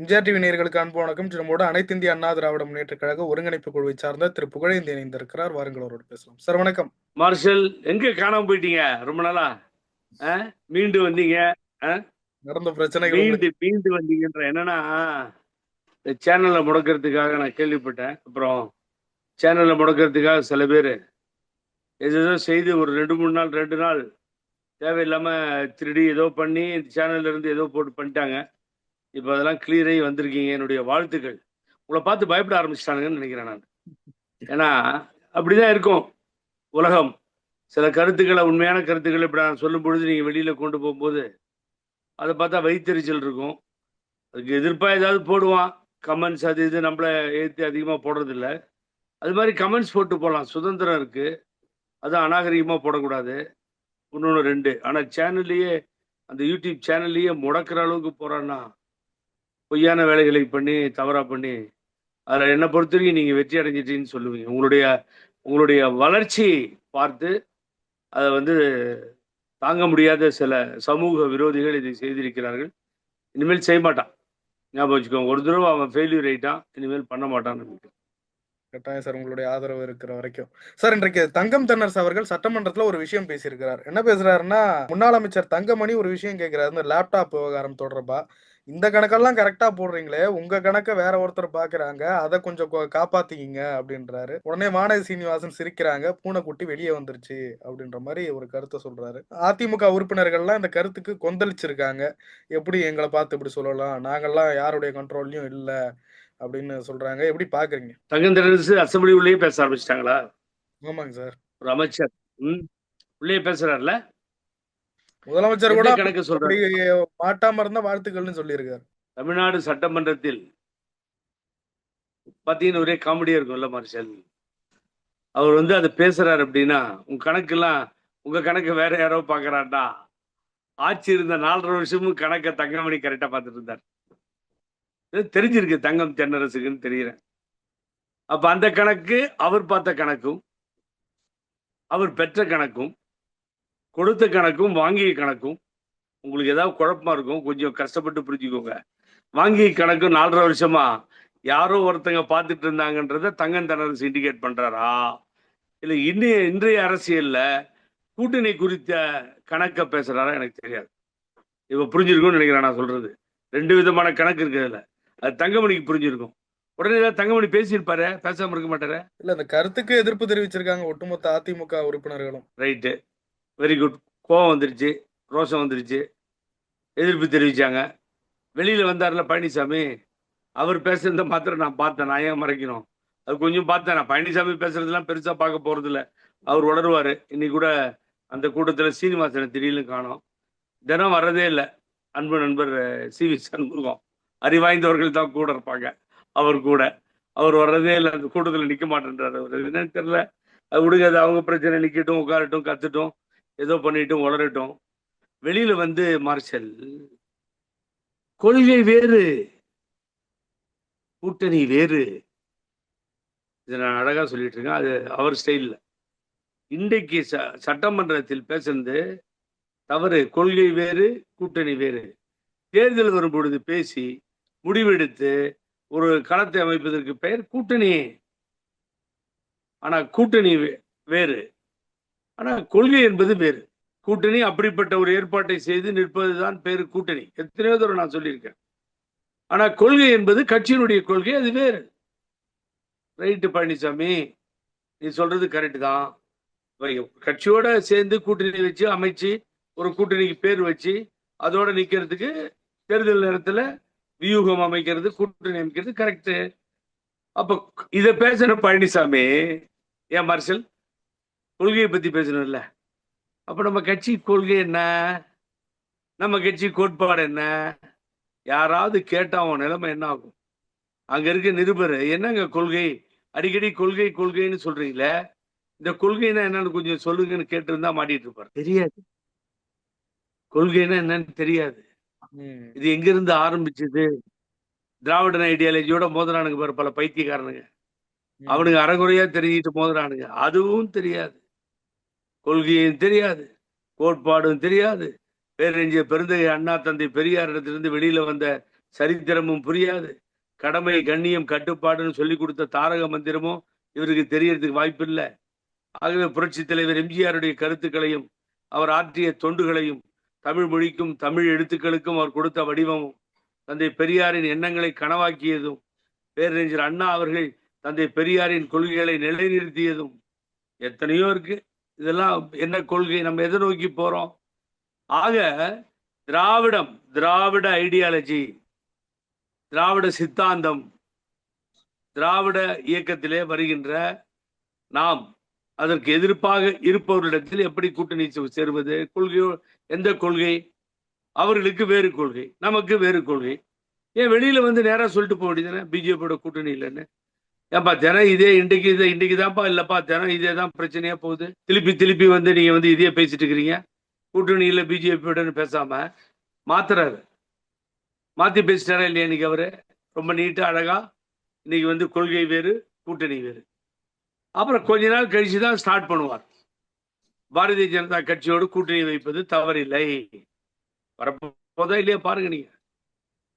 MGR TV நேயர்களுக்கு அன்பு வணக்கம். நம்மோடு அனைத்து இந்திய அண்ணா திராவிட முன்னேற்ற கழக ஒருங்கிணைப்பு குழுவை சார்ந்த திரு புகழேந்தி இணைந்திருக்கிறார். வாருங்கள் அவரோடு பேசலாம். சார் வணக்கம். மார்ஷல் எங்க காணாம போயிட்டீங்க? ரொம்ப நாளா? மீண்டு வந்தீங்க? நடந்த பிரச்சனைகள் மீண்டு மீண்டு வந்தீங்கன்ற என்னன்னா சேனல்ல முடக்கிறதுக்காக நான் கேள்விப்பட்டேன். அப்புறம் சேனல்ல முடக்கிறதுக்காக சில பேர் ஏதோ செய்து ஒரு ரெண்டு மூணு நாள் ரெண்டு நாள் தேவையில்லாம திருடி ஏதோ பண்ணி சேனல்ல இருந்து ஏதோ போட்டு பண்ணிட்டாங்க. இப்போ அதெல்லாம் கிளியர் வந்திருக்கீங்க. என்னுடைய வாழ்த்துக்கள். உங்களை பார்த்து பயப்பட ஆரம்பிச்சிட்டானுங்கன்னு நினைக்கிறேன் நான். ஏன்னா அப்படிதான் இருக்கும் உலகம். சில கருத்துக்களை உண்மையான கருத்துக்களை இப்படி நான் சொல்லும் பொழுது நீங்கள் வெளியில் கொண்டு போகும்போது அதை பார்த்தா வைத்தறிச்சல் இருக்கும். அதுக்கு எதிர்ப்பாக ஏதாவது போடுவான். கமெண்ட்ஸ் அது இது நம்மளை ஏற்றி அதிகமாக போடுறதில்ல. அது மாதிரி கமெண்ட்ஸ் போட்டு போகலாம் சுதந்திரம் இருக்குது அது அநாகரிகமாக போடக்கூடாது. இன்னொன்று ரெண்டு. ஆனால் சேனல்லையே அந்த யூடியூப் சேனல்லையே முடக்கிற அளவுக்கு போகிறான்னா பொய்யான வேலைகளை பண்ணி தவறாக பண்ணி அதில் என்னை பொறுத்த வரைக்கும் நீங்கள் வெற்றி அடைஞ்சிட்டீங்கன்னு சொல்லுவீங்க. உங்களுடைய உங்களுடைய வளர்ச்சி பார்த்து அதை வந்து தாங்க முடியாத சில சமூக விரோதிகள் இதை செய்திருக்கிறார்கள். இனிமேல் செய்ய மாட்டான். ஞாபகம் வச்சுக்கோங்க. ஒரு தடவை அவன் ஃபெயில்யூர் ஆயிட்டான். இனிமேல் பண்ண மாட்டான்னு நினைக்கிறேன். கட்டாயம் சார். உங்களுடைய ஆதரவு இருக்கிற வரைக்கும். சார் இன்றைக்கு தங்கம் தென்னரசு அவர்கள் சட்டமன்றத்தில் ஒரு விஷயம் பேசியிருக்கிறார். என்ன பேசுறாருன்னா முன்னாள் அமைச்சர் தங்கமணி ஒரு விஷயம் கேட்கிறாரு இந்த லேப்டாப் விவகாரம் தொடர்பா? இந்த கணக்கெல்லாம் கரெக்டா போடுறீங்களே உங்க கணக்க வேற ஒருத்தர் பாக்குறாங்க அதை கொஞ்சம் காப்பாத்திக்கிங்க அப்படின்றாரு. உடனே வானதி சீனிவாசன் சிரிக்கிறாங்க பூனைக்குட்டி வெளியே வந்துருச்சு அப்படின்ற மாதிரி ஒரு கருத்தை சொல்றாரு. அதிமுக உறுப்பினர்கள்லாம் இந்த கருத்துக்கு கொந்தளிச்சிருக்காங்க. எப்படி எங்களை பார்த்து இப்படி சொல்லலாம்? நாங்கெல்லாம் யாருடைய கண்ட்ரோல்லையும் இல்ல அப்படின்னு சொல்றாங்க. எப்படி பாக்குறீங்க? தென்னரசு அசம்பிளி உள்ளேயே பேச ஆரம்பிச்சிட்டாங்களா? ஆமாங்க சார். ஒரு அமைச்சர். உள்ளே பேசுறாருல முதலமைச்சர் கூட கணக்கு சொல்றாரு? மாட்டாம இருந்தா வாழ்த்துக்கள்னு சொல்லியிருக்காரு. தமிழ்நாடு சட்டமன்றத்தில் பார்த்தீங்கன்னா ஒரே காமெடியா இருக்கும்ல மார்ஷல். அவர் வந்து அதை பேசுறாரு அப்படின்னா உங்க கணக்கெல்லாம் உங்க கணக்கு வேற யாரோ பாக்குறாண்டா ஆட்சி இருந்த நாலரை வருஷமும் கணக்கை தங்கமணி கரெக்டா பார்த்துட்டு இருந்தார் தெரிஞ்சிருக்கு தங்கம் தென்னரசுக்குன்னு தெரியுறேன். அப்ப அந்த கணக்கு அவர் பார்த்த கணக்கும் அவர் பெற்ற கணக்கும் கொடுத்த கணக்கும் வாங்கிய கணக்கும் உங்களுக்கு ஏதாவது குழப்பமா இருக்கும் கொஞ்சம் கஷ்டப்பட்டு புரிஞ்சுக்கோங்க. வாங்கிய கணக்கு நாலரை வருஷமா யாரோ ஒருத்தங்க பார்த்துட்டு இருந்தாங்கன்றத தங்கம் தென்னரசு இண்டிகேட் பண்றாரா? இல்ல இன்னைய இன்றைய அரசியல்ல கூட்டணி குறித்த கணக்க பேசுறாரா எனக்கு தெரியாது. இப்ப புரிஞ்சிருக்கும்னு நினைக்கிறேன் நான் சொல்றது. ரெண்டு விதமான கணக்கு இருக்குதுல அது தங்கமணிக்கு புரிஞ்சிருக்கும். உடனே ஏதாவது தங்கமணி பேசியிருப்பாரு? பேசாம இருக்க மாட்டாரு? இல்ல இந்த கருத்துக்கு எதிர்ப்பு தெரிவிச்சிருக்காங்க ஒட்டுமொத்த அதிமுக உறுப்பினர்களும். ரைட்டு. வெரி குட் கோவம் வந்துருச்சு ரோஷம் வந்துருச்சு. எதிர்ப்பு தெரிவித்தாங்க வெளியில் வந்தார்ல பழனிசாமி அவர் பேசுறத மாத்திரம் நான் பார்த்தேன். நான் ஏன் மறைக்கணும்? அது கொஞ்சம் பார்த்தேன். நான் பழனிசாமி பேசுறதெல்லாம் பெருசாக பார்க்க போகிறதில்ல அவர் உணர்வார் இன்னைக்கு கூட அந்த கூட்டத்தில் சீனிவாசனை திடீர்னு காணோம். தினம் வர்றதே இல்லை. அன்பு நண்பர் சி. வி. சண்முகம். அறிவாய்ந்தவர்கள் தான் கூட இருப்பாங்க. அவர் கூட. அவர் வர்றதே இல்லை. அந்த கூட்டத்தில் நிற்க மாட்டேன்றாரு அவர். என்னன்னு தெரில அது விடுங்க. அது அவங்க பிரச்சனை. நிற்கட்டும் உட்காரட்டும் கத்துட்டும். ஏதோ பண்ணிட்டும் வளரட்டும் வெளியில வந்து மார்ஷல் கொள்கை வேறு கூட்டணி வேறு. இதை நான் அழகா சொல்லிட்டு இருக்கேன் அது அவர் ஸ்டைலில். இன்றைக்கு ச- சட்டமன்றத்தில் பேசுறது தவறு கொள்கை வேறு கூட்டணி வேறு. தேர்தல் வரும் பொழுது பேசி முடிவெடுத்து ஒரு களத்தை அமைப்பதற்கு பெயர் கூட்டணி ஆனால் கூட்டணி வே- வேறு. ஆனால் கொள்கை என்பது வேறு. கூட்டணி அப்படிப்பட்ட ஒரு ஏற்பாட்டை செய்து நிற்பதுதான் பேரு கூட்டணி. எத்தனையோ தூரம் நான் சொல்லியிருக்கேன். ஆனால் கொள்கை என்பது கட்சியினுடைய கொள்கை அது வேறு. ரைட்டு பழனிசாமி நீ சொல்றது கரெக்ட் தான். கட்சியோட சேர்ந்து கூட்டணி வச்சு அமைச்சு ஒரு கூட்டணிக்கு பேர் வச்சு அதோட நிற்கிறதுக்கு தேர்தல் நேரத்தில் வியூகம் அமைக்கிறது கூட்டணி அமைக்கிறது கரெக்டு அப்போ இதை பேசுகிற பழனிசாமி ஏன் மார்ஷல் கொள்கையை பத்தி பேசணும்ல. அப்ப நம்ம கட்சி கொள்கை என்ன? நம்ம கட்சி கோட்பாடு என்ன? யாராவது கேட்டா அவன் நிலைமை என்ன ஆகும்? அங்க இருக்க நிருபர் என்னங்க கொள்கை? அடிக்கடி கொள்கை கொள்கைன்னு சொல்றீங்களே இந்த கொள்கைன்னா என்னன்னு கொஞ்சம் சொல்லுங்கன்னு கேட்டிருந்தா மாட்டிட்டு இருப்பார். தெரியாது. கொள்கைன்னா என்னன்னு தெரியாது. இது எங்கிருந்து ஆரம்பிச்சது? திராவிடன் ஐடியாலஜியோட மோதுறானுங்க பாரு பல பைத்தியக்காரனுங்க. அவனுங்க அறகுறையா தெரிஞ்சிட்டு மோதுறானுங்க. அதுவும் தெரியாது. கொள்கையும் தெரியாது கோட்பாடும் தெரியாது. பேரறிஞர் பெருந்தகை அண்ணா தந்தை பெரியார் இடத்திலிருந்து வெளியில வந்த சரித்திரமும் புரியாது. கடமை கண்ணியம் கட்டுப்பாடுன்னு சொல்லி கொடுத்த தாரக மந்திரமும் இவருக்கு தெரியறதுக்கு வாய்ப்பு இல்லை ஆகவே புரட்சி தலைவர் எம்ஜிஆருடைய கருத்துக்களையும் அவர் ஆற்றிய தொண்டுகளையும் தமிழ் மொழிக்கும் தமிழ் எழுத்துக்களுக்கும் அவர் கொடுத்த வடிவமும் தந்தை பெரியாரின் எண்ணங்களை கனவாக்கியதும் பேரறிஞர் அண்ணா அவர்கள் தந்தை பெரியாரின் கொள்கைகளை நிலைநிறுத்தியதும் எத்தனையோ இருக்கு. இதெல்லாம் என்ன கொள்கை? நம்ம எதை நோக்கி போறோம்? ஆக திராவிடம் திராவிட ஐடியாலஜி திராவிட சித்தாந்தம் திராவிட இயக்கத்திலே வருகின்ற நாம் அதற்கு எதிர்ப்பாக இருப்பவரிடத்தில் எப்படி கூட்டணி சேருவது? கொள்கையோ எந்த கொள்கை? அவர்களுக்கு வேறு கொள்கை நமக்கு வேறு கொள்கை. ஏன் வெளியில வந்து நேராக சொல்லிட்டு போக வேண்டியதுன்னா பிஜேபியோட கூட்டணி இல்லைன்னு. ஏன்பா தினம் இதே இன்றைக்கு இதை இன்றைக்கு தான்ப்பா இல்லைப்பா தினம் இதே தான் பிரச்சனையா போகுது. திருப்பி திருப்பி வந்து நீங்கள் வந்து இதே பேசிட்டு இருக்கிறீங்க. கூட்டணியில் பிஜேபியுடன் பிஜேபியோடன்னு பேசாம மாத்துறாரு. மாற்றி பேசிட்டாரா இல்லையா இன்னைக்கு அவர்? ரொம்ப நீட்டாக அழகா. இன்னைக்கு வந்து கொள்கை வேறு கூட்டணி வேறு. அப்புறம் கொஞ்ச நாள் கழிச்சு தான் ஸ்டார்ட் பண்ணுவார். பாரதிய ஜனதா கட்சியோடு கூட்டணி வைப்பது தவறில்லை. வரப்போதா இல்லையா பாருங்க நீங்க.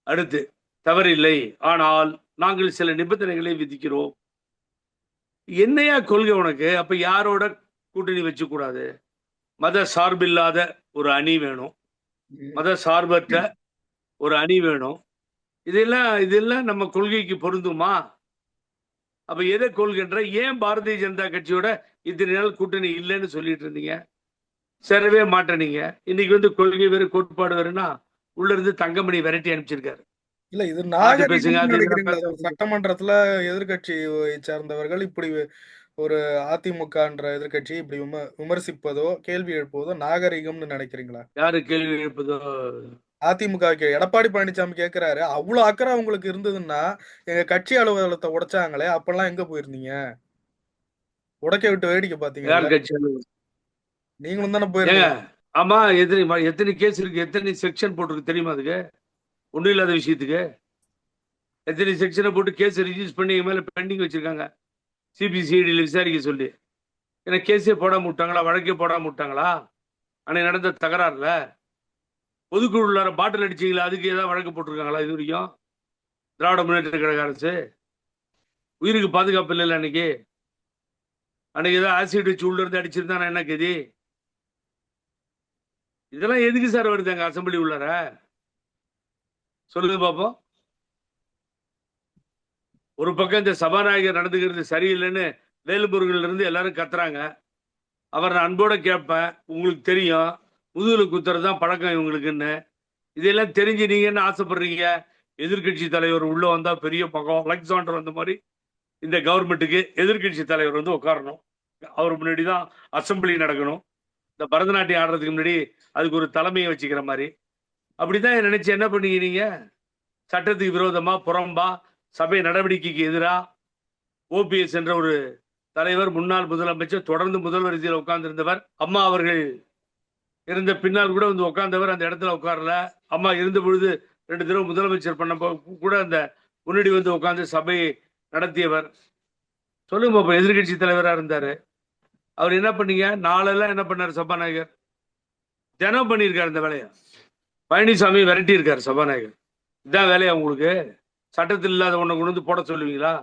அடுத்து தவறில்லை. ஆனால் நாங்கள் சில நிபந்தனைகளை விதிக்கிறோம். என்னையா கொள்கை உனக்கு? அப்ப யாரோட கூட்டணி வச்சு கூடாது மத சார்பில்லாத ஒரு அணி வேணும். மத சார்பற்ற ஒரு அணி வேணும். இதெல்லாம் இதெல்லாம் நம்ம கொள்கைக்கு பொருந்துமா? அப்ப எதை கொள்கின்ற? ஏன் பாரதிய ஜனதா கட்சியோட இத்தனை நாள் கூட்டணி இல்லைன்னு சொல்லிட்டு இருந்தீங்க? சேரவே மாட்டேனீங்க. இன்னைக்கு வந்து கொள்கை வேறு கோட்பாடு வேறுனா உள்ள இருந்து தங்கமணி விரட்டி அனுப்பிச்சிருக்காரு. இல்ல இது நாகரிகம் சட்டமன்றத்துல எதிர்கட்சியை சார்ந்தவர்கள் இப்படி ஒரு அதிமுகன்ற எதிர்க்கட்சி இப்படி விம- விமர்சிப்பதோ கேள்வி எழுப்புவதோ நாகரிகம்னு நினைக்கிறீங்களா? யாரு கேள்வி எழுப்பதோ? அதிமுக எடப்பாடி பழனிசாமி கேக்குறாரு. அவ்வளவு அக்கறை உங்களுக்கு இருந்ததுன்னா எங்க கட்சி அலுவலகத்தை உடைச்சாங்களே அப்பெல்லாம் எங்க போயிருந்தீங்க? உடைக்க விட்டு வேடிக்கை பாத்தீங்க? நீங்களும் தானே ஏங்க போயிருந்தீங்க ஆமா எத்தனை எத்தனை கேஸ் இருக்கு? எத்தனை செக்ஷன் போட்டிருக்கு தெரியுமா அதுக்கு? ஒன்றும் இல்லாத விஷயத்துக்கு. எத்தனை செக்ஷனை போட்டு கேஸ் ரிஜிஸ்டர் பண்ணி என் மேலே பெண்டிங் வச்சுருக்காங்க. சிபிசிஐடியில் விசாரிக்க சொல்லி. ஏன்னா கேஸே போடாம விட்டாங்களா? வழக்கே போடாம விட்டாங்களா? அன்னைக்கு நடந்த தகராறுல. பொதுக்குழுல பாட்டில் அடிச்சீங்களா? அதுக்கு ஏதாவது வழக்கு போட்டிருக்காங்களா? இது வரைக்கும்? திராவிட முன்னேற்ற கழக அரசு. உயிருக்கு பாதுகாப்பு இல்லைல்ல அன்னைக்கு. அன்னைக்கு ஏதாவது ஆசிட் வச்சு உள்ளேருந்து அடிச்சிருந்தா நான் என்ன கதி? இதெல்லாம் எதுக்கு சார் வருது அங்கே அசம்பிளி உள்ளார? சொல்லுது பாப்போம். ஒரு பக்கம் இந்த சபாநாயகர் நடந்துக்கிறது சரியில்லைன்னு வேலுமுருகன்ல இருந்து எல்லாரும் கத்துறாங்க. அவர் நான் அன்போட கேட்பேன். உங்களுக்கு தெரியும். முதுகுல குத்துறது தான் பழக்கம் இவங்களுக்குன்னு. இதெல்லாம் தெரிஞ்சு நீங்க என்ன ஆசைப்படுறீங்க? எதிர்க்கட்சி தலைவர் உள்ள வந்தா பெரிய பக்கம். அலெக்சாண்டர் வந்த மாதிரி இந்த கவர்மெண்ட்டுக்கு எதிர்க்கட்சி தலைவர் வந்து உட்காரணும். அவர் முன்னாடி தான் அசம்பிளி நடக்கணும். இந்த பரதநாட்டியம் ஆடுறதுக்கு முன்னாடி அதுக்கு ஒரு தலைமையை வச்சுக்கிற மாதிரி. அப்படிதான் நினைச்சு என்ன பண்ணீங்க நீங்க சட்டத்துக்கு விரோதமா புறம்பா சபை நடவடிக்கைக்கு எதிரா ஓபிஎஸ் என்ற ஒரு தலைவர் முன்னாள் முதலமைச்சர் தொடர்ந்து முதல் வரிசையில் உட்கார்ந்திருந்தவர். அம்மா அவர்கள் இருந்த பின்னால் கூட வந்து உட்கார்ந்தவர் அந்த இடத்துல உட்காரல. அம்மா இருந்த பொழுது ரெண்டு தடவை முதலமைச்சர் பண்ண கூட அந்த முன்னாடி வந்து உட்காந்து சபையை நடத்தியவர். சொல்லுங்க பாப்போம் எதிர்கட்சி தலைவராக இருந்தாரு. அவர் என்ன பண்ணீங்க? நாளெல்லாம் என்ன பண்ணார் சபாநாயகர்? தினம் பண்ணியிருக்காரு இந்த வேலையை. பழனிசாமி விரட்டி இருக்காரு சபாநாயகர். இதான் வேலையா உங்களுக்கு? சட்டத்தில் இல்லாத ஒன்றை கொண்டு வந்து போட சொல்லுவீங்களா?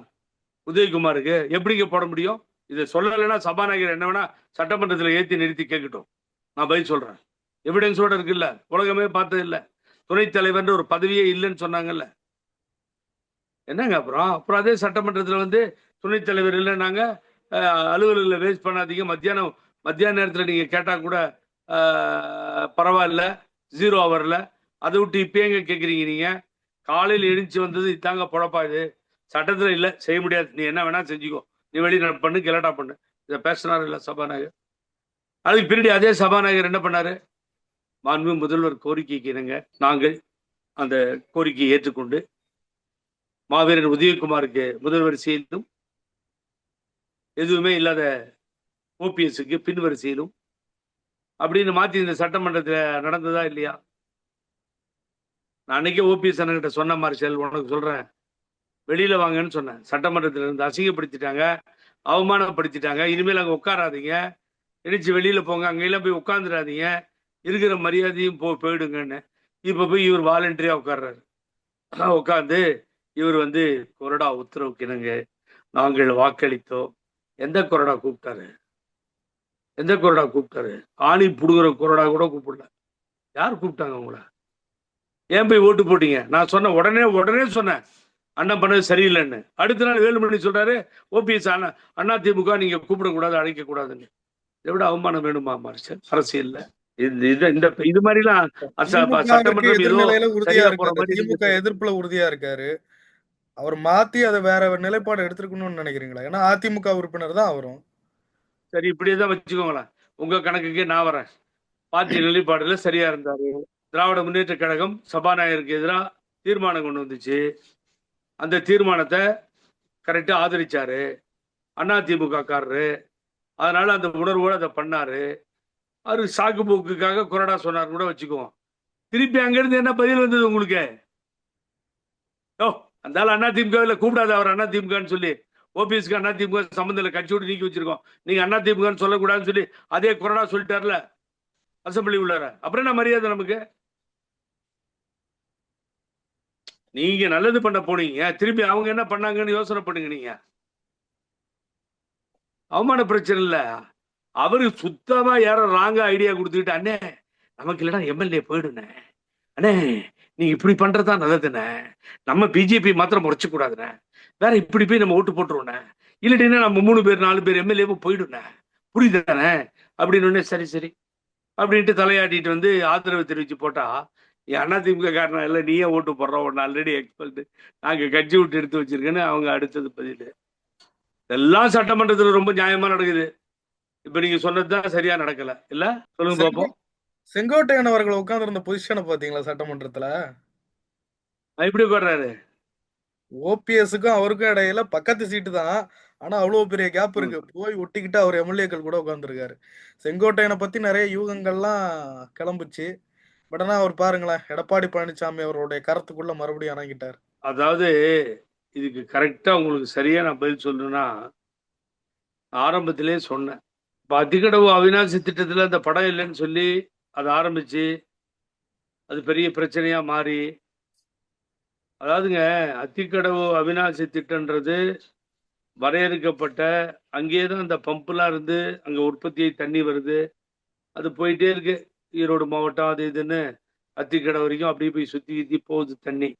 உதயகுமாருக்கு எப்படிங்க போட முடியும்? இதை சொல்லலைன்னா சபாநாயகர் என்ன வேணா சட்டமன்றத்தில் ஏற்றி நிறுத்தி கேட்கட்டும். நான் பதில் சொல்றேன். எவிடன்ஸோட இருக்குல்ல? உலகமே பார்த்தது இல்லை துணைத் தலைவர்ன்ற ஒரு பதவியே இல்லைன்னு சொன்னாங்கல்ல. என்னங்க அப்புறம்? அப்புறம் அதே சட்டமன்றத்தில் வந்து துணைத் தலைவர் இல்லைன்னாங்க. அலுவலகில் வேஸ்ட் பண்ணாதீங்க. மத்தியானம் மத்தியான நேரத்தில் நீங்கள் கேட்டால் கூட பரவாயில்ல. ஜீரோ ஹவர்ல அதை விட்டு இப்போ எங்கே கேட்குறீங்க நீங்கள் காலையில் எழுந்துச்சு வந்தது இதாங்க பொழப்பா இது. சட்டத்தில் இல்லை செய்ய முடியாது. நீ என்ன வேணால் செஞ்சுக்கோ. நீ வெளியே பண்ணு கெலட்டா பண்ணு. இதை பேசினார் இல்லை சபாநாயகர். அதுக்கு பின்னாடி அதே சபாநாயகர் என்ன பண்ணார்? மாண்பு முதல்வர் கோரிக்கைக்கு இணங்க நாங்கள் அந்த கோரிக்கையை ஏற்றுக்கொண்டு மாவீரர் உதயகுமாருக்கு முதல்வரிசையிலும் எதுவுமே இல்லாத ஓபிஎஸ்க்கு பின் வரிசையிலும் அப்படின்னு மாத்தி இந்த சட்டமன்றத்தில் நடந்ததா இல்லையா? நான் அன்னைக்கே ஓபிஎஸ் அண்ணன்கிட்ட சொன்ன மார்ஷல் உனக்கு சொல்றேன். வெளியில வாங்கன்னு சொன்னேன். சட்டமன்றத்தில் இருந்து அசிங்கப்படுத்திட்டாங்க அவமானப்படுத்திட்டாங்க. இனிமேல் அங்கே உட்காராதீங்க. இடிச்சு வெளியில போங்க. அங்கெல்லாம் போய் உட்காந்துடாதீங்க இருக்கிற மரியாதையும் போ போயிடுங்கன்னு. இப்போ போய் இவர் வாலண்டரியா உட்கார்றாரு. உட்காந்து இவர் வந்து கொரடா உத்தரவு இணங்க நாங்கள் வாக்களித்தோம். எந்த கொரடா கூப்பிட்டாரு? எந்த கொறடா கூப்பிட்டாரு? ஆணி புடுங்குற கொறடா கூட கூப்பிடல. யார் கூப்பிட்டாங்க உங்களை? ஏன் போய் ஓட்டு போட்டீங்க? நான் சொன்ன உடனே உடனே சொன்னேன். அண்ணன் பண்ணது சரியில்லைன்னு. அடுத்த நாள் வேலுமணி சொல்றாரு ஓபிஎஸ் அண்ணா அண்ணா திமுக நீங்க கூப்பிடக்கூடாது அழைக்க கூடாதுன்னு இதை விட அவமானம் வேணுமா மனுஷன் அரசியல்ல. இது இது இந்த இது மாதிரிலாம் திமுக. எதிர்ப்புல உறுதியா இருக்காரு. அவர் மாத்தி அதை வேற நிலைப்பாடு எடுத்திருக்கணும்னு நினைக்கிறீங்களா? ஏன்னா அதிமுக உறுப்பினர் தான் அவரும். சரி இப்படியே தான் வச்சுக்கோங்களேன். உங்க கணக்குக்கே நான் வரேன். பார்ட்டி நிலைப்பாடுல சரியா இருந்தாரு. திராவிட முன்னேற்ற கழகம் சபாநாயகருக்கு எதிராக தீர்மானம் கொண்டு வந்துச்சு. அந்த தீர்மானத்தை கரெக்டா ஆதரிச்சாரு. அண்ணா திமுக காரரு. அதனால அந்த உணர்வோடு அதை பண்ணாரு. அவரு சாக்கு போக்குக்காக கொரடா சொன்னார் கூட வச்சுக்குவோம். திருப்பி அங்கிருந்து என்ன பதில் வந்தது உங்களுக்கு? ஓ அந்த அண்ணா திமுக கூப்பிடாத அவர் அண்ணா திமுகன்னு சொல்லி ஓபிஎஸ்க்கு அண்ணா திமுக சம்மந்தம் இல்லை. கட்சி விட்டு நீக்கி வச்சிருக்கோம். நீங்க அண்ணா திமுகன்னு சொல்லக்கூடாதுன்னு சொல்லி அதே கொரோனா சொல்லிட்டார்ல? அசம்பிளி உள்ளார. அப்புறம் என்ன மரியாதை நமக்கு? நீங்க நல்லது பண்ண போனீங்க. திருப்பி அவங்க என்ன பண்ணாங்கன்னு யோசனை பண்ணுங்க நீங்க. அவமான பிரச்சனை இல்ல. அவரு சுத்தமா யாரோ ராங்கா ஐடியா கொடுத்துக்கிட்டு அண்ணே நமக்கு இல்லைன்னா எம்எல்ஏ போயிடுனே அண்ணே நீங்க இப்படி பண்றதா நல்லதுண்ணே நம்ம பிஜேபி மாத்திரம் முறைச்சு கூடாதுண்ணே வேற இப்படி போய் நம்ம ஓட்டு போட்டுருவோண்ணே இல்லட்டினா நம்ம மூணு பேர் நாலு பேர் எம்எல்ஏவும் போயிடுண்ணே புரியுதானே அப்படின்னு சரி சரி. அப்படின்ட்டு தலையாட்டிட்டு வந்து ஆதரவு தெரிவிச்சு போட்டா என் அதிமுக காரணம் இல்லை நீயே ஓட்டு போடுறோம் ஒன்று ஆல்ரெடி எக்ஸ்பல்ட் நாங்க கட்சி விட்டு எடுத்து வச்சிருக்கேன்னு அவங்க அடுத்தது பதில். எல்லாம் சட்டமன்றத்துல ரொம்ப நியாயமா நடக்குது. இப்ப நீங்க சொன்னதுதான் சரியா நடக்கல. இல்ல? சொல்லுங்க பாப்போம். செங்கோட்டையன் அவர்கள் உட்கார்ந்திருந்த பொசிஷனை பாத்தீங்களா சட்டமன்றத்துல? நான் இப்படி உட்கார்றாரு. ஓபிஎஸ்க்கும் அவருக்கும் இடையில பக்கத்து சீட்டு தான். ஆனா அவ்வளவு பெரிய கேப் இருக்கு. போய் ஒட்டிக்கிட்டு அவர் எம்எல்ஏக்கள் கூட உட்கார்ந்துருக்காரு. செங்கோட்டையனை பத்தி நிறைய யூகங்கள்லாம் கிளம்புச்சு. பட் ஆனா அவர் பாருங்களேன் எடப்பாடி பழனிசாமி அவருடைய கருத்துக்குள்ள மறுபடியும் இறங்கிட்டார். அதாவது இதுக்கு கரெக்டா உங்களுக்கு சரியா நான் பதில் சொல்லணும்னா ஆரம்பத்திலே சொன்னேன். இப்ப அதிகடவு அவினாசி திட்டத்துல அந்த படம் இல்லைன்னு சொல்லி அதை ஆரம்பிச்சு அது பெரிய பிரச்சனையா மாறி அதாவதுங்க அத்திக்கடவு அவினாசி திட்டன்றது வரையறுக்கப்பட்ட அங்கேயே தான் அந்த பம்புலாம் இருந்து அங்கே உற்பத்தியை தண்ணி வருது. அது போயிட்டே இருக்கு. ஈரோடு மாவட்டம் அது இதுன்னு அத்திக்கடை வரைக்கும் அப்படியே போய் சுற்றி சுற்றி போகுது தண்ணி.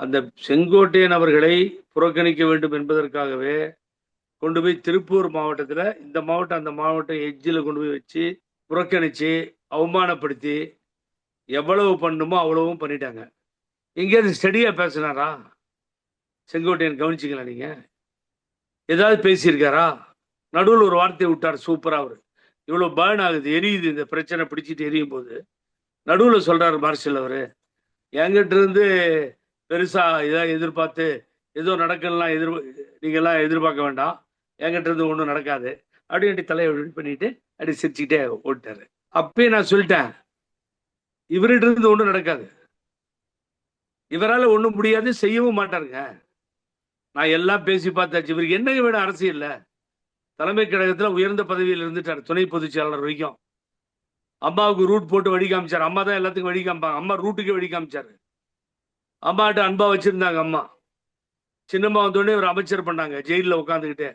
அந்த செங்கோட்டையன் அவர்களை புறக்கணிக்க வேண்டும் என்பதற்காகவே கொண்டு போய் திருப்பூர் மாவட்டத்தில் இந்த மாவட்டம் அந்த மாவட்டம் எஜ்ஜில் கொண்டு போய் வச்சு புறக்கணித்து அவமானப்படுத்தி எவ்வளவு பண்ணுமோ அவ்வளவும் பண்ணிட்டாங்க. எங்கேயாவது ஸ்டடியாக பேசினாரா? செங்கோட்டையன் கவனிச்சிங்களா நீங்கள் ஏதாவது பேசியிருக்காரா? நடுவில் ஒரு வார்த்தையை விட்டார் சூப்பராக அவர். இவ்வளோ பேர்ன் ஆகுது எரியுது இந்த பிரச்சனை பிடிச்சிட்டு எரியும் போது. நடுவில் சொல்கிறார் மார்ஷல் அவர். என்கிட்ட இருந்து பெருசாக இதாக எதிர்பார்த்து ஏதோ நடக்கலாம் எதிர் நீங்கள்லாம் எதிர்பார்க்க வேண்டாம். என்கிட்ட இருந்து ஒன்றும் நடக்காது. அப்படின்ட்டு தலையை இப்படி பண்ணிட்டு அப்படி சிரிச்சுக்கிட்டே ஓட்டாரு அப்பயே நான் சொல்லிட்டேன் இவர்கிட்ட இருந்து ஒன்றும் நடக்காது. இவரால் ஒன்றும் முடியாது செய்யவும் மாட்டாருங்க. நான் எல்லாம் பேசி பார்த்தாச்சு. இவருக்கு என்னங்க வேணும்? அரசியல்ல தலைமை கழகத்தில் உயர்ந்த பதவியில் இருந்துட்டார் துணை பொதுச் செயலாளர் வரைக்கும். அம்மாவுக்கு ரூட் போட்டு வழி காமிச்சார். அம்மா தான் எல்லாத்துக்கும் வழி காமிப்பாங்க. அம்மா ரூட்டுக்கே வழி காமிச்சாரு. அம்மாட்ட அன்பா வச்சிருந்தாங்க அம்மா. சின்னம்மா வந்தோடனே ஒரு அமைச்சர் பண்ணாங்க ஜெயிலில் உட்காந்துக்கிட்டே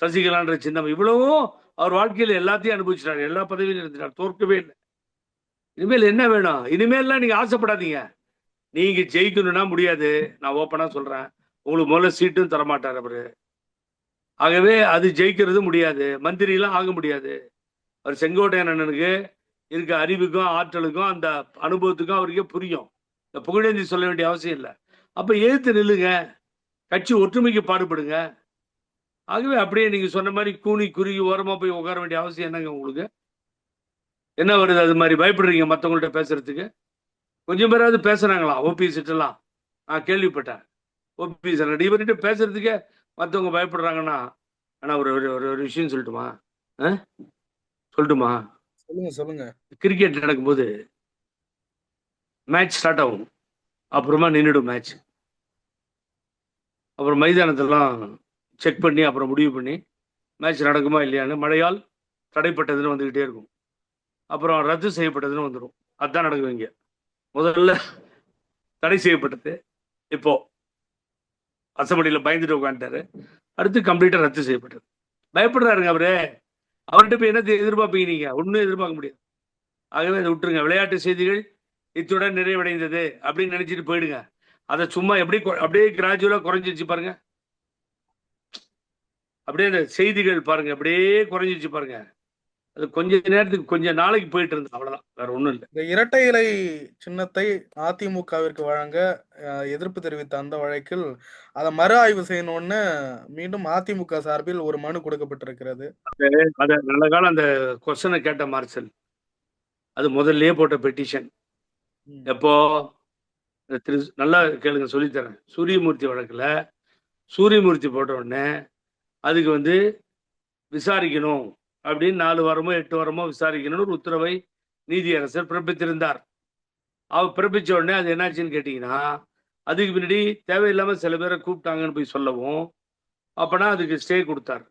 சசிகலான்ற சின்னம்மா. இவ்வளவும் அவர் வாழ்க்கையில் எல்லாத்தையும் அனுபவிச்சிட்டாரு. எல்லா பதவியிலும் இருந்துட்டார். தோற்கவே இல்லை. இனிமேல் என்ன வேணும்? இனிமேல்லாம் நீங்க ஆசைப்படாதீங்க. நீங்க ஜெயிக்கணும்னா முடியாது. நான் ஓப்பனா சொல்றேன். உங்களுக்கு முதல்ல சீட்டும் தரமாட்டார் அவரு. ஆகவே அது ஜெயிக்கிறது முடியாது. மந்திரிலாம் ஆக முடியாது. அவர் செங்கோட்டையன் அண்ணனுக்கு இருக்க அறிவுக்கும் ஆற்றலுக்கும் அந்த அனுபவத்துக்கும் அவருக்கே புரியும். இந்த புகழேந்தி சொல்ல வேண்டிய அவசியம் இல்லை. அப்போ எதிர்த்து நில்லுங்க. கட்சி ஒற்றுமைக்கு பாடுபடுங்க. ஆகவே அப்படியே நீங்கள் சொன்ன மாதிரி கூனி குறுகி ஓரமாக போய் உட்கார வேண்டிய அவசியம் என்னங்க உங்களுக்கு? என்ன வருது? அது மாதிரி பயப்படுறீங்க மற்றவங்கள்ட்ட பேசுறதுக்கு? கொஞ்சம் பேராவது பேசுறாங்களா? ஓபிஎஸ் எல்லாம். நான் கேள்விப்பட்டேன். ஓபிஎஸ் ரெடி பண்ணிட்டு பேசுறதுக்கே மற்றவங்க பயப்படுறாங்கன்னா ஆனா ஒரு ஒரு ஒரு விஷயம் சொல்லட்டுமா? ஆ? சொல்லட்டுமா? சொல்லுங்க சொல்லுங்க. கிரிக்கெட் நடக்கும்போது மேட்ச் ஸ்டார்ட் ஆகும். அப்புறமா நின்றுடும் மேட்ச் அப்புறம் மைதானத்தெல்லாம் செக் பண்ணி அப்புறம் முடிவு பண்ணி மேட்ச் நடக்குமா இல்லையான்னு மழையால் தடைப்பட்டதுன்னு வந்துக்கிட்டே இருக்கும். அப்புறம் ரத்து செய்யப்பட்டதுன்னு வந்துடும் அதுதான் நடக்கும் இங்கே. முதல்ல தடை செய்யப்பட்டது. இப்போ அசம்படியில் பயந்துட்டு உட்காந்துட்டாரு அடுத்து கம்ப்ளீட்டாக ரத்து செய்யப்பட்டது. பயப்படுறாருங்க அவரு. அவர்கிட்ட போய் என்ன எதிர்பார்ப்பீங்க? நீங்க ஒன்றும் எதிர்பார்க்க முடியாது. ஆகவே அதை விட்டுருங்க. விளையாட்டு செய்திகள் இத்துடன் நிறைவடைந்தது அப்படின்னு நினைச்சிட்டு போயிடுங்க. அதை சும்மா எப்படி கொ- அப்படியே கிராஜுவலா குறைஞ்சிருச்சு பாருங்க. அப்படியே அந்த செய்திகள் பாருங்க. அப்படியே குறைஞ்சிருச்சு பாருங்க. அது கொஞ்ச நேரத்துக்கு கொஞ்ச நாளைக்கு போயிட்டு இருந்தது. அவ்வளவுதான். வேற ஒண்ணும் இல்லை. இந்த இரட்டை இலை சின்னத்தை அதிமுகவிற்கு வழங்க எதிர்ப்பு தெரிவித்த அந்த வழக்கில் அதை மறு ஆய்வு செய்யணும்னு மீண்டும் அதிமுக சார்பில் ஒரு மனு கொடுக்கப்பட்டிருக்கிறது. அத நல்ல காலம் அந்த கொஸ்டனை கேட்ட மார்சல். அது முதல்லயே போட்ட பெட்டிஷன். எப்போ? திரு நல்லா கேளுங்க சொல்லித்தரேன். சூரியமூர்த்தி வழக்குல சூரியமூர்த்தி போட்ட உடனே அதுக்கு வந்து விசாரிக்கணும். அப்படின்னு நாலு வாரமோ எட்டு வாரமோ விசாரிக்கணும்னு ஒரு உத்தரவை நீதியரசர் பிறப்பித்திருந்தார். அவர் பிறப்பிச்ச உடனே அது என்னாச்சுன்னு கேட்டிங்கன்னா அதுக்கு பின்னாடி தேவையில்லாமல் சில பேரை கூப்பிட்டாங்கன்னு போய் சொல்லவும் அப்போனா அதுக்கு ஸ்டே கொடுத்தார்.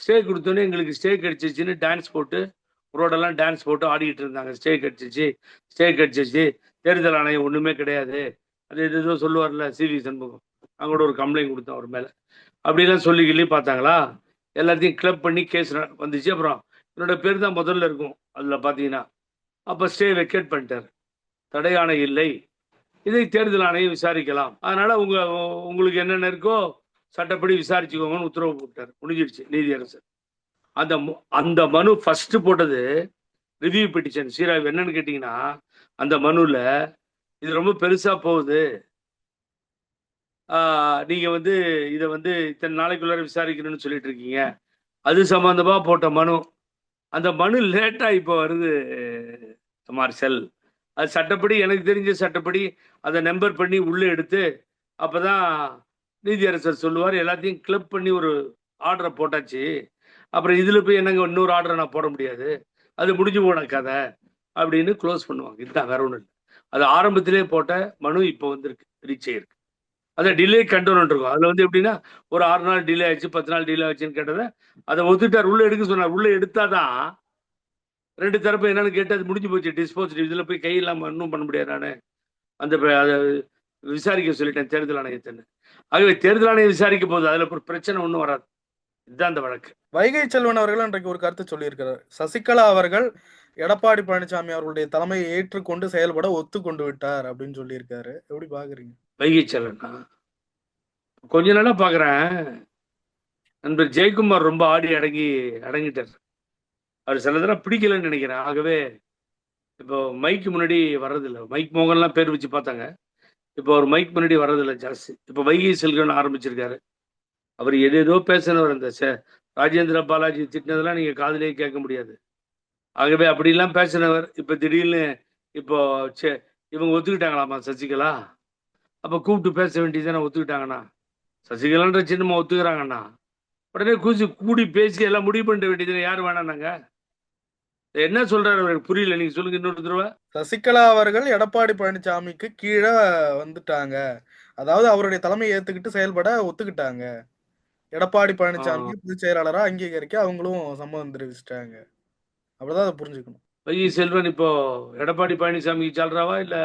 ஸ்டே கொடுத்தோன்னே எங்களுக்கு ஸ்டே கிடச்சிச்சின்னு டான்ஸ் போட்டு ரோடெல்லாம் டான்ஸ் போட்டு ஆடிக்கிட்டு இருந்தாங்க. ஸ்டே கிடச்சிச்சு ஸ்டே கிடச்சிச்சு தேர்தல் ஆணையம் ஒன்றுமே கிடையாது. அது எது எதுவும் சொல்லுவார்ல சிவி சண்முகம். அவங்களோட ஒரு கம்ப்ளைண்ட் கொடுத்தோம் அவர் மேலே. அப்படிலாம் சொல்லி கிள்ளி பார்த்தாங்களா? எல்லாத்தையும் கிளப் பண்ணி கேஸ் வந்துச்சு. அப்புறம் என்னோட பேர் தான் முதல்ல இருக்கும் அதில் பார்த்தீங்கன்னா அப்போ ஸ்டே வெக்கேட் பண்ணிட்டார். தடையான இல்லை. இதை தேர்தல் ஆணையம் விசாரிக்கலாம். அதனால் உங்கள் உங்களுக்கு என்னென்ன இருக்கோ சட்டப்படி விசாரிச்சுக்கோங்கன்னு உத்தரவு போட்டார். முடிஞ்சிடுச்சு நீதியரசர். அந்த அந்த மனு ஃபஸ்ட்டு போட்டது ரிவ்யூ பெட்டிஷன் சீராய்வு என்னன்னு கேட்டிங்கன்னா அந்த மனுவில் இது ரொம்ப பெருசாக போகுது. நீங்கள் நீங்க வந்து இதை வந்து இத்தனை நாளைக்குள்ளார விசாரிக்கணும்னு சொல்லிட்டு இருக்கீங்க. அது சம்பந்தமா போட்ட மனு. அந்த மனு லேட்டா இப்போ வருது மார்ஷல் அது சட்டப்படி எனக்கு தெரிஞ்ச சட்டப்படி அதை நம்பர் பண்ணி உள்ள எடுத்து அப்பதான் நீதியரசர் சொல்லுவார் எல்லாத்தையும் கிளப் பண்ணி ஒரு ஆர்டரை போட்டாச்சு. அப்புறம் இதுல போய் என்னங்க இன்னொரு ஆர்டரை நான் போட முடியாது? அது முடிஞ்சு போன கதை அப்படின்னு க்ளோஸ் பண்ணுவாங்க. இதுதான் வேற ஒன்றும் இல்லை. அது ஆரம்பத்திலே போட்ட மனு இப்போ வந்திருக்கு ரீச் ஆயிருக்கு. அதை டிலே கண்டோன் இருக்கும் அதுல வந்து எப்படின்னா ஒரு ஆறு நாள் டிலே ஆச்சு பத்து நாள் டிலே ஆச்சுன்னு கேட்டதை அதை ஒத்துட்டார் உள்ள எடுக்க சொன்னார். உள்ள எடுத்தாதான் ரெண்டு தரப்பு என்னன்னு கேட்டு அது முடிஞ்சு போச்சு. டிஸ்போசிட்டிவ் இதுல போய் கை இல்லாம இன்னும் பண்ண முடியாது நான். அந்த அதை விசாரிக்க சொல்லிட்டேன் தேர்தல் ஆணையத்தின்னு. ஆகவே தேர்தல் ஆணையம் விசாரிக்க போகுது. அதுல ஒரு பிரச்சனை ஒன்றும் வராது. இதுதான் அந்த வழக்கு. வைகை செல்வன் அவர்கள் அன்றைக்கு ஒரு கருத்து சொல்லியிருக்கிறார். சசிகலா அவர்கள் எடப்பாடி பழனிசாமி அவர்களுடைய தலைமையை ஏற்றுக்கொண்டு செயல்பட ஒத்துக்கொண்டு விட்டார் அப்படின்னு சொல்லியிருக்காரு. எப்படி பாக்குறீங்க? வைகை செல்லண்ணா கொஞ்ச நாளாக பார்க்குறேன் நண்பர் ஜெயக்குமார் ரொம்ப ஆடி அடங்கி அடங்கிட்டார். அவர் சில தடவை பிடிக்கலன்னு நினைக்கிறேன். ஆகவே இப்போ மைக்கு முன்னாடி வர்றதில்லை. மைக் மோகன்லாம் பேர் வச்சு பார்த்தாங்க. இப்போ அவர் மைக் முன்னாடி வர்றதில்லை ஜாஸ்தி. இப்போ வைகை செல்கன்னு ஆரம்பிச்சிருக்காரு. அவர் எது ஏதோ பேசினவர் அந்த சே- ராஜேந்திர பாலாஜி திட்டினதெல்லாம் நீங்கள் காதுலயே கேட்க முடியாது. ஆகவே அப்படிலாம் பேசினவர். இப்போ திடீர்னு இப்போ சே- இவங்க ஒத்துக்கிட்டாங்களாமா சசிகலா? அப்ப கூப்பிட்டு பேச வேண்டியதானே ஒத்துக்கிட்டாங்கண்ணா? சசிகலான்ற சின்னம்மா ஒத்துக்கிறாங்கண்ணா. உடனே கூசி கூடி பேசி எல்லாம் முடிவு பண்ணிட வேண்டியதுன்னு யார் வேணானாங்க? என்ன சொல்றாரு அவருக்கு புரியல. நீங்க சொல்லுங்க இன்னொரு தடவை. சசிகலா அவர்கள் எடப்பாடி பழனிசாமிக்கு கீழே வந்துட்டாங்க. அதாவது அவருடைய தலைமையை ஏத்துக்கிட்டு செயல்பட ஒத்துக்கிட்டாங்க. எடப்பாடி பழனிசாமி பொதுச் செயலாளரா அங்கீகரிக்க அவங்களும் சம்மதம் தெரிவிச்சிட்டாங்க. அப்படிதான் அதை புரிஞ்சுக்கணும். வைகை செல்வன் இப்போ எடப்பாடி பழனிசாமிக்கு சொல்றாவா இல்ல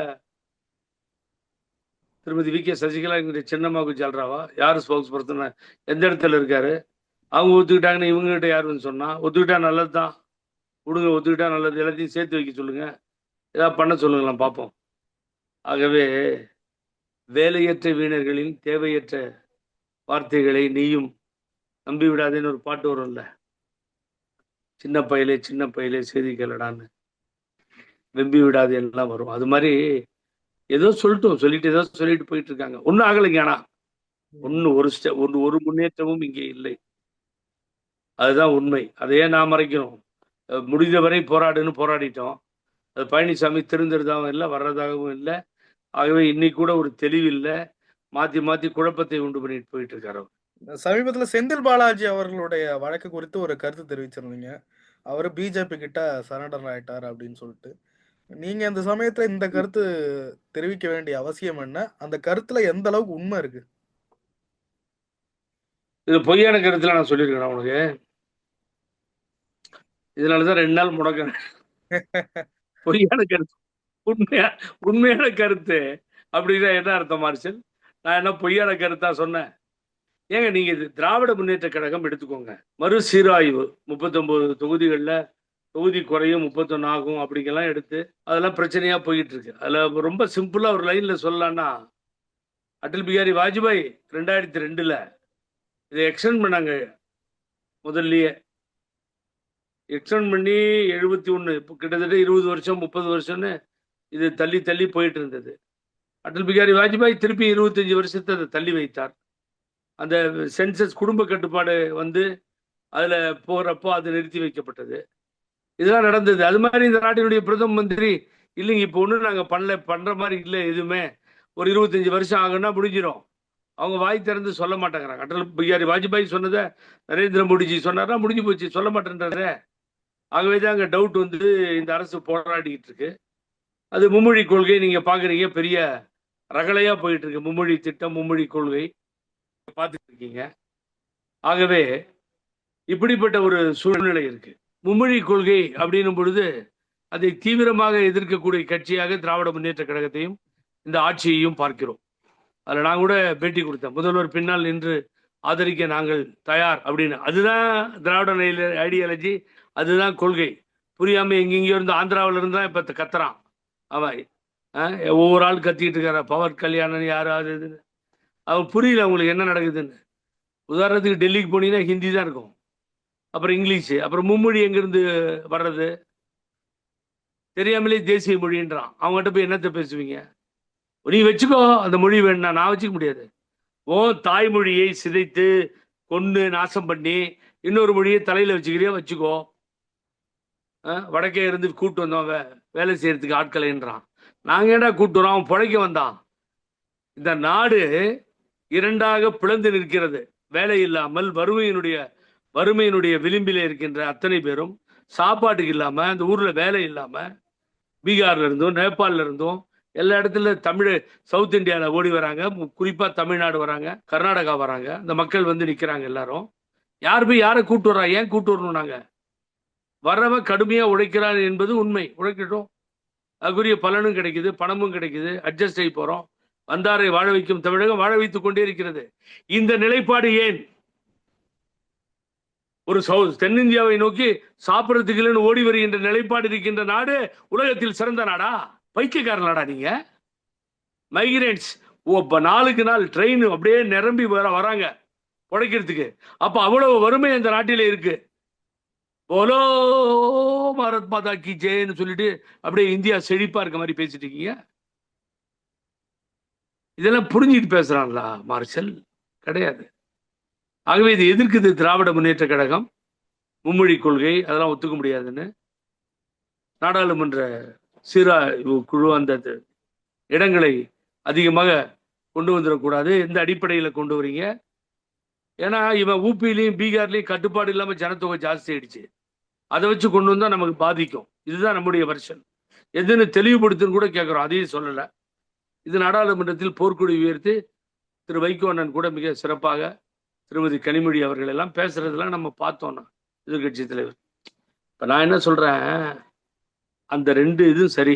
திருமதி வி கே சசிகலா என்கிற சின்னம்மாவுக்கு சொல்றாவா யார் ஸ்போக்ஸ் பர்சன் எந்த இடத்துல இருக்காரு? அவங்க ஒத்துக்கிட்டாங்கன்னு இவங்க யாருன்னு யார் சொன்னா ஒத்துக்கிட்டா நல்லது தான் விடுங்க ஒத்துக்கிட்டா நல்லது. எல்லாத்தையும் சேர்த்து வைக்க சொல்லுங்க. ஏதாவது பண்ண சொல்லுங்களேன் பார்ப்போம். ஆகவே வேலையற்ற வீணர்களின் தேவையற்ற வார்த்தைகளை நீயும் நம்பி விடாதேன்னு ஒரு பாட்டு வரும்ல. சின்ன பயிலே சின்ன பயிலே செய்தி கேளடான்னு. வெம்பி விடாது எல்லாம் வரும். அது மாதிரி ஏதோ சொல்லிட்டோம் சொல்லிட்டு ஏதோ சொல்லிட்டு போயிட்டு இருக்காங்க ஒன்றும் ஆகலைங்க ஆனா. ஒண்ணு ஒரு ஸ்டெ ஒன்று ஒரு முன்னேற்றமும் இங்கே இல்லை. அதுதான் உண்மை. அதையே நான் மறைக்கிறோம் அஹ் முடிந்தவரை போராடுன்னு போராடிட்டோம். அது பழனிசாமி திருந்துறதாகவும் இல்லை வர்றதாகவும் இல்லை. ஆகவே இன்னைக்கு கூட ஒரு தெளிவு இல்லை மாத்தி மாத்தி குழப்பத்தை உண்டு பண்ணிட்டு போயிட்டு இருக்காரு. சமீபத்துல செந்தில் பாலாஜி அவர்களுடைய வழக்கு குறித்து ஒரு கருத்து தெரிவிச்சிருந்தீங்க. அவரு பிஜேபி கிட்ட சரண்டர் ஆயிட்டார் அப்படின்னு சொல்லிட்டு. நீங்க இந்த சமயத்துல இந்த கருத்து தெரிவிக்க வேண்டிய அவசியம் என்ன? அந்த கருத்துல எந்த அளவுக்கு உண்மை இருக்கு? இது பொய்யான கருத்துல நான் சொல்லியிருக்கேன் உனக்கு? இதனாலதான் ரெண்டு நாள் முடக்கிறேன். பொய்யான கருத்து. உண்மையா உண்மையான கருத்து அப்படின்னா என்ன அர்த்தம் மார்ஷல்? நான் என்ன பொய்யான கருத்தா சொன்னேன்? ஏங்க நீங்க இது திராவிட முன்னேற்ற கழகம் எடுத்துக்கோங்க. மறு சீராய்வு முப்பத்தொன்பது தொகுதிகளில் தொகுதி குறையும் முப்பத்தொன்னு ஆகும் அப்படிங்கெல்லாம் எடுத்து அதெல்லாம் பிரச்சனையா போயிட்டு இருக்கு அதுல ரொம்ப சிம்பிளா ஒரு லைன்ல சொல்லலாம்னா அடல் பிஹாரி வாஜ்பாய் ரெண்டாயிரத்தி ரெண்டுல இதை எக்ஸ்டெண்ட் பண்ணாங்க முதல்லயே. எக்ஸ்டெண்ட் பண்ணி எழுபத்தி ஒன்று இப்போ கிட்டத்தட்ட இருபது வருஷம் முப்பது வருஷம்னு இது தள்ளி தள்ளி போயிட்டு இருந்தது அடல் பிகாரி வாஜ்பாய் திருப்பி இருபத்தஞ்சி வருஷத்தை அதை தள்ளி வைத்தார். அந்த சென்சஸ் குடும்ப கட்டுப்பாடு வந்து அதில் போகிறப்போ அது நிறுத்தி வைக்கப்பட்டது. இதெல்லாம் நடந்தது. அது மாதிரி இந்த நாட்டினுடைய பிரதம மந்திரி இல்லைங்க இப்போ ஒன்றும் நாங்கள் பண்ணல பண்ணுற மாதிரி இல்லை எதுவுமே. ஒரு இருபத்தஞ்சி வருஷம் ஆகுன்னா முடிஞ்சிடும் அவங்க வாய் திறந்து சொல்ல மாட்டேங்கிறாங்க. அடல் பிஹாரி வாஜ்பாய் சொன்னதை நரேந்திர மோடிஜி சொன்னார்னா முடிஞ்சு போச்சு சொல்ல மாட்டேன்றாரு. ஆகவே தான் அங்கே டவுட் வந்து இந்த அரசு போராடிக்கிட்டு இருக்கு. அது மும்மொழி கொள்கை நீங்கள் பார்க்குறீங்க பெரிய ரகலையாக போயிட்டு இருக்கு. மும்மொழி திட்டம் மும்மொழி கொள்கை பார்த்துட்டு இருக்கீங்க. ஆகவே இப்படிப்பட்ட ஒரு சூழ்நிலை இருக்குது மும்மொழி கொள்கை அப்படின்னும் பொழுது அதை தீவிரமாக எதிர்க்கக்கூடிய கட்சியாக திராவிட முன்னேற்ற கழகத்தையும் இந்த ஆட்சியையும் பார்க்கிறோம். அதில் நான் கூட பேட்டி கொடுத்தேன். முதல்வர் பின்னால் நின்று ஆதரிக்க நாங்கள் தயார் அப்படின்னு. அதுதான் திராவிட ஐடியாலஜி அதுதான் கொள்கை. புரியாமல் எங்கெங்கேயோ இருந்து ஆந்திராவில் இருந்தால் இப்போ கத்துறான். அவன் ஒவ்வொரு ஆள் கத்திக்கிட்டு இருக்கார. பவர் கல்யாணம் யாராவது இதுன்னு அவன் புரியல அவங்களுக்கு என்ன நடக்குதுன்னு. உதாரணத்துக்கு டெல்லிக்கு போனீங்கன்னா ஹிந்தி தான் இருக்கும். அப்புறம் இங்கிலீஷு அப்புறம் மும்மொழி எங்கேருந்து வர்றது? தெரியாமலே தேசிய மொழின்றான். அவங்ககிட்ட போய் என்னத்தை பேசுவீங்க? நீ வச்சுக்கோ அந்த மொழி வேணும்னா. நான் வச்சுக்க முடியாது. ஓ தாய்மொழியை சிதைத்து கொண்டு நாசம் பண்ணி இன்னொரு மொழியை தலையில் வச்சுக்கிறியா? வச்சுக்கோ. வடக்கே இருந்து கூட்டு வந்தோம் வே- வேலை செய்யறதுக்கு ஆட்களைன்றான் நாங்கள் என்ன கூட்டு வரோம்? அவன் பிழைக்க வந்தான். இந்த நாடு இரண்டாக பிளந்து நிற்கிறது. வேலை இல்லாமல் வறுமையினுடைய வறுமையினுடைய விளிம்பிலே இருக்கின்ற அத்தனை பேரும் சாப்பாட்டுக்கு இல்லாமல் அந்த ஊரில் வேலை இல்லாமல் பீகார்ல இருந்தும் நேபாள்ல இருந்தும் எல்லா இடத்துல தமிழ் சவுத் இந்தியாவில் ஓடி வராங்க குறிப்பாக தமிழ்நாடு வராங்க கர்நாடகா வராங்க அந்த மக்கள் வந்து நிற்கிறாங்க எல்லாரும். யார் போய் யாரை கூட்டு வர்றா? ஏன் கூட்டு வரணும் நாங்கள் வர்றவன் கடுமையாக உழைக்கிறான் என்பது உண்மை. உழைக்கட்டும். அதுக்குரிய பலனும் கிடைக்குது பணமும் கிடைக்குது. அட்ஜஸ்ட் ஆகி போகிறோம் வந்தாரை வாழ வைக்கும் தமிழகம் வாழ வைத்துக் கொண்டே இருக்கிறது. இந்த நிலைப்பாடு ஏன்? ஒரு சவு- தென்னிந்தியாவை நோக்கி சாப்பிட்றதுக்கு இல்லைன்னு ஓடி வருகின்ற நிலைப்பாடு இருக்கின்ற நாடு உலகத்தில் சிறந்த நாடா? பைத்தியக்கார நாடா நீங்க மைக்ரேன்ஸ் நாளுக்கு நாள் ட்ரெயின் அப்படியே நிரம்பி வர வராங்க உடைக்கிறதுக்கு அப்போ அவ்வளவு வறுமை அந்த நாட்டில இருக்கு. போலோ பாரத் மாதா கி ஜெயன்னு சொல்லிட்டு அப்படியே இந்தியா செழிப்பா இருக்க மாதிரி பேசிட்டு இருக்கீங்க. இதெல்லாம் புரிஞ்சுட்டு பேசுறாங்களா மார்ஷல். கிடையாது. ஆகவே இது எதிர்க்குது திராவிட முன்னேற்ற கழகம். மும்மொழி கொள்கை அதெல்லாம் ஒத்துக்க முடியாதுன்னு. நாடாளுமன்ற சீரா குழு அந்த த- இடங்களை அதிகமாக கொண்டு வந்துடக்கூடாது. எந்த அடிப்படையில் கொண்டு வரீங்க? ஏன்னா இவன் ஊபிலையும் பீகார்லையும் கட்டுப்பாடு இல்லாமல் ஜனத்தொகை ஜாஸ்தி ஆயிடுச்சு. அதை வச்சு கொண்டு வந்தால் நமக்கு பாதிக்கும். இதுதான் நம்முடைய வருஷன் எதுன்னு தெளிவுபடுத்துன்னு கூட கேட்குறோம் அதையும் சொல்லலை. இது நாடாளுமன்றத்தில் போர்க்குடி உயர்த்தி திரு வைகோ அண்ணன் கூட மிக சிறப்பாக திருமதி கனிமொழி அவர்கள் எல்லாம் பேசுறதெல்லாம் நம்ம பார்த்தோம்னா எதிர்கட்சி தலைவர். இப்போ நான் என்ன சொல்றேன்? அந்த ரெண்டு இதுவும் சரி.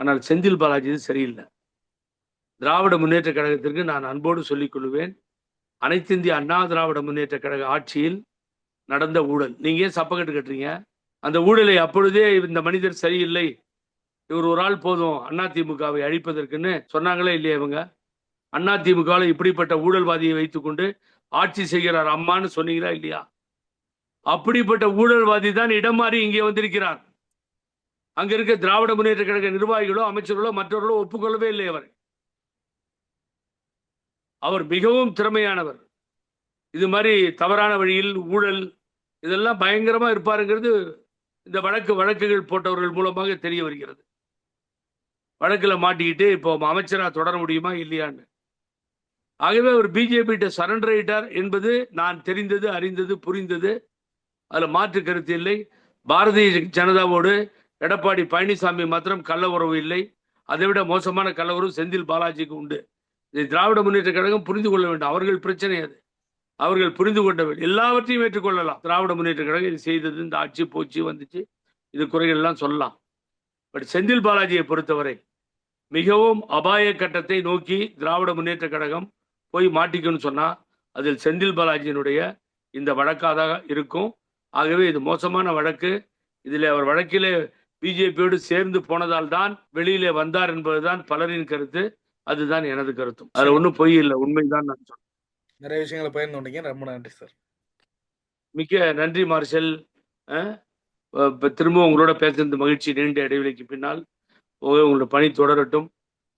ஆனால் செந்தில் பாலாஜி இது சரியில்லை. திராவிட முன்னேற்ற கழகத்திற்கு நான் அன்போடு சொல்லிக் கொள்வேன். அனைத்து இந்திய அண்ணா திராவிட முன்னேற்ற கழக ஆட்சியில் நடந்த ஊழல். நீங்க ஏன் சப்பக்கட்டு கட்டுறீங்க? அந்த ஊழலை அப்பொழுதே இந்த மனிதர் சரியில்லை. இவர் ஒரு ஆள் போதும் அண்ணா திமுகவை அழிப்பதற்குன்னு சொன்னாங்களே இல்லையா இவங்க? திமுகவில் இப்படிப்பட்ட ஊழல்வாதியை வைத்துக்கொண்டு ஆட்சி செய்கிறார் அம்மான்னு சொன்னீங்களா இல்லையா? அப்படிப்பட்ட ஊழல்வாதி தான் இடம் மாறி இங்கே வந்திருக்கிறார். அங்க இருக்க திராவிட முன்னேற்ற கழக நிர்வாகிகளோ அமைச்சர்களோ மற்றவர்களோ ஒப்புக்கொள்ளவே இல்லை அவர். அவர் மிகவும் திறமையானவர். இது மாதிரி தவறான வழியில் ஊழல் இதெல்லாம் பயங்கரமா இருப்பாருங்கிறது இந்த வழக்கு வழக்குகள் போட்டவர்கள் மூலமாக தெரிய வருகிறது. வழக்கில் மாட்டிக்கிட்டு இப்போ அமைச்சராக தொடர முடியுமா இல்லையான்னு. ஆகவே அவர் பிஜேபிகிட்ட சரண்டர் ஆயிட்டார் என்பது நான் தெரிந்தது அறிந்தது புரிந்தது. அதில் மாற்று கருத்து இல்லை. பாரதிய ஜனதாவோடு எடப்பாடி பழனிசாமி மாத்திரம் கள்ள உறவு இல்லை. அதை விட மோசமான கள்ள உறவு செந்தில் பாலாஜிக்கு உண்டு. இதை திராவிட முன்னேற்ற கழகம் புரிந்து கொள்ள வேண்டும். அவர்கள் பிரச்சனை அது. அவர்கள் புரிந்து கொண்டவர். எல்லாவற்றையும் ஏற்றுக்கொள்ளலாம். திராவிட முன்னேற்ற கழகம் இது செய்தது. இந்த ஆட்சி போச்சு வந்துச்சு. இது குறைகள்லாம் சொல்லலாம். பட் செந்தில் பாலாஜியை பொறுத்தவரை மிகவும் அபாய கட்டத்தை நோக்கி திராவிட முன்னேற்ற கழகம் போய் மாட்டிக்கும்னு சொன்னா அதில் செந்தில் பாலாஜியினுடைய இந்த வழக்காக இருக்கும். ஆகவே இது மோசமான வழக்கு. இதில் அவர் வழக்கிலே பிஜேபியோடு சேர்ந்து போனதால் தான் வெளியிலே வந்தார் என்பதுதான் பலரின் கருத்து. அதுதான் எனது கருத்தும். அது ஒன்றும் பொய் இல்லை. உண்மைதான் நான் சொல்றேன் நிறைய விஷயங்களை பகிர்ந்து கொண்டீங்க ரொம்ப நன்றி சார். மிக்க நன்றி மார்ஷல். திரும்ப உங்களோட பேசுறது மகிழ்ச்சி. நீண்ட இடைவெளிக்கு பின்னால். உங்களோட பணி தொடரட்டும்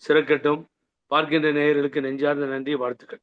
சிறக்கட்டும். பார்க்கின்ற நேயர்களுக்கு நெஞ்சார்ந்த நன்றி வாழ்த்துக்கள்.